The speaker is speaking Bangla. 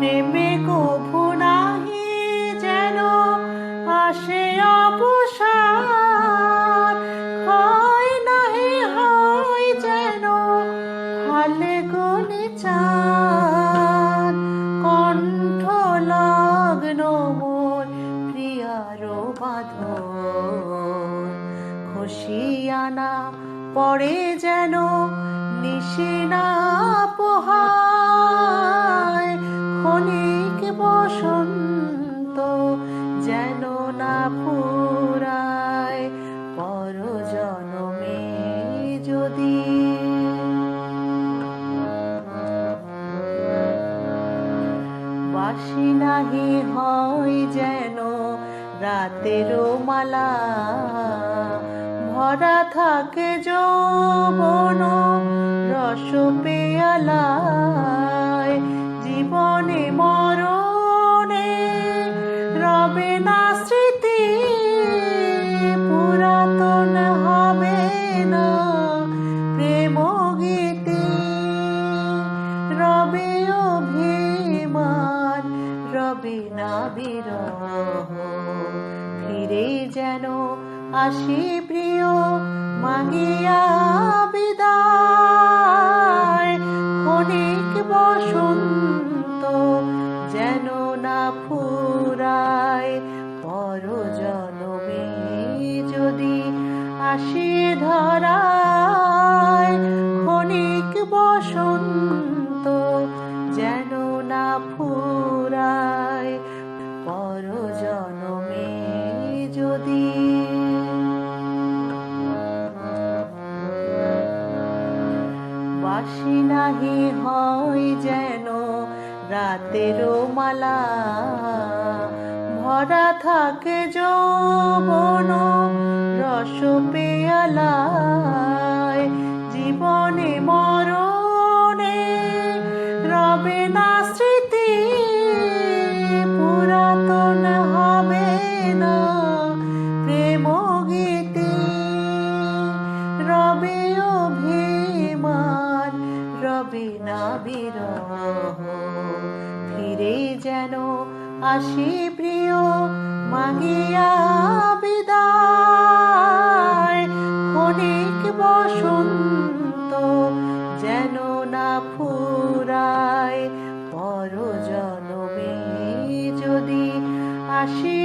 নেমে কভু নাহি যেন আসে অবসান হয় নাহি, হয় যেন হালে গলে চান কণ্ঠ লগ্ন মোর প্রিয়ার বাঁধন। খসিয়ানা পড়ে যেন নিশিনা পোহা বাসি নাহি, হয় যেন রাতেরও মালা। ভরা থাকে যৌবন রস পেয়ালায় জীবনে মরণে রবে না স্মৃতি। রবে না বিরহ ফিরে যেন আসি প্রিয়, মাগিয়া বিদায়। অনেক বসন্ত যেন না ফুরায়। পর জনমে যদি আসি ধরায় বাসি নাহি, হয় যেন রাতেরও মালা। ভরা থাকে যৌবন রস পেয়ালায় জীবনে মরণে রবে না স্মৃতি, পুরাতন হবে না। বিরহ। ফিরে যেন আসি প্রিয়, মাগিয়া বিদায়। ক্ষণিক বসন্ত যেন না ফুরায় পর জনমে যদি আসি